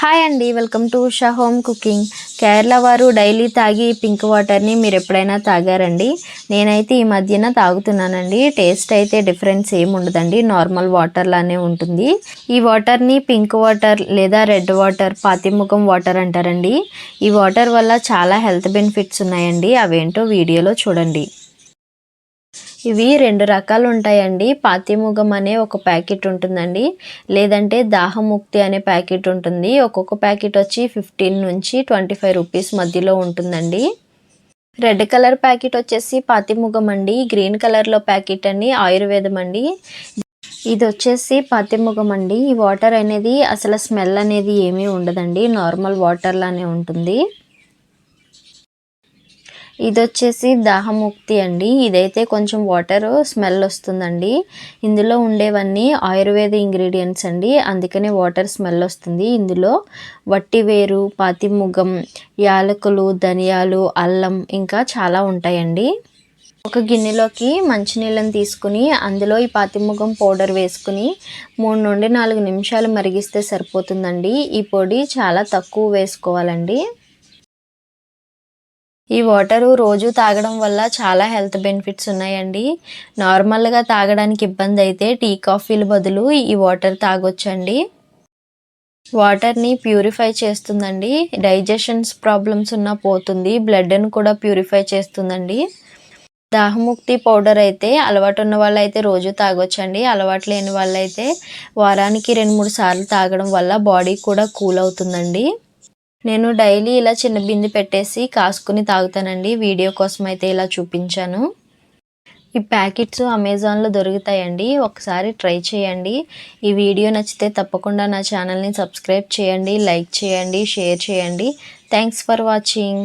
Hi అండి welcome to Usha home cooking. Kerala వారు daily తాగి పింక్ వాటర్ని మీరు ఎప్పుడైనా తాగారండి? నేనైతే ఈ మధ్యన తాగుతున్నానండి. టేస్ట్ అయితే డిఫరెన్స్ ఏమి ఉండదండి. నార్మల్ వాటర్ లానే ఉంటుంది. ఈ వాటర్ని పింక్ వాటర్ లేదా రెడ్ వాటర్ పాతిముఖం వాటర్ అంటారండి. ఈ వాటర్ వల్ల చాలా హెల్త్ బెనిఫిట్స్ ఉన్నాయండి. అవేంటో వీడియోలో చూడండి. ఇవి రెండు రకాలు ఉంటాయండి పాతిముగం అనే ఒక ప్యాకెట్ ఉంటుందండి. లేదంటే దాహముక్తి అనే ప్యాకెట్ ఉంటుంది. ఒక్కొక్క ప్యాకెట్ వచ్చి ఫిఫ్టీన్ నుంచి ట్వంటీ ఫైవ్ రూపీస్ మధ్యలో ఉంటుందండి. రెడ్ కలర్ ప్యాకెట్ వచ్చేసి పాతిముగం అండి. గ్రీన్ కలర్లో ప్యాకెట్ అండి. ఆయుర్వేదం అండి. ఇది వచ్చేసి పాతిముగం అండి. ఈ వాటర్ అనేది అసలు స్మెల్ అనేది ఏమీ ఉండదండి. నార్మల్ వాటర్లానే ఉంటుంది. ఇది వచ్చేసి దాహముక్తి అండి. ఇదైతే కొంచెం వాటర్ స్మెల్ వస్తుందండి. ఇందులో ఉండేవన్నీ ఆయుర్వేద ఇంగ్రీడియంట్స్ అండి. అందుకనే వాటర్ స్మెల్ వస్తుంది. ఇందులో వట్టివేరు పాతిముగం యాలకులు ధనియాలు అల్లం ఇంకా చాలా ఉంటాయండి. ఒక గిన్నెలోకి మంచినీళ్ళని తీసుకుని అందులో ఈ పాతిముగం పౌడర్ వేసుకుని మూడు నుండి నాలుగు నిమిషాలు మరిగిస్తే సరిపోతుందండి. ఈ పొడి చాలా తక్కువ వేసుకోవాలండి. ఈ వాటరు రోజు తాగడం వల్ల చాలా హెల్త్ బెనిఫిట్స్ ఉన్నాయండి. నార్మల్గా తాగడానికి ఇబ్బంది అయితే టీ కాఫీలు బదులు ఈ వాటర్ తాగొచ్చండి. వాటర్ని ప్యూరిఫై చేస్తుందండి. డైజెషన్స్ ప్రాబ్లమ్స్ ఉన్న పోతుంది. బ్లడ్ని కూడా ప్యూరిఫై చేస్తుందండి. దాహముక్తి పౌడర్ అయితే అలవాటు ఉన్న వాళ్ళైతే రోజు తాగొచ్చండి. అలవాటు లేని వాళ్ళైతే వారానికి రెండు మూడు సార్లు తాగడం వల్ల బాడీ కూడా కూల్ అవుతుందండి. నేను డైలీ ఇలా చిన్న బింది పెట్టేసి కాసుకుని తాగుతానండి. వీడియో కోసం అయితే ఇలా చూపించాను. ఈ ప్యాకెట్స్ అమెజాన్లో దొరుకుతాయండి. ఒకసారి ట్రై చేయండి. ఈ వీడియో నచ్చితే తప్పకుండా నా ఛానల్ని సబ్స్క్రైబ్ చేయండి లైక్ చేయండి షేర్ చేయండి. Thanks for watching.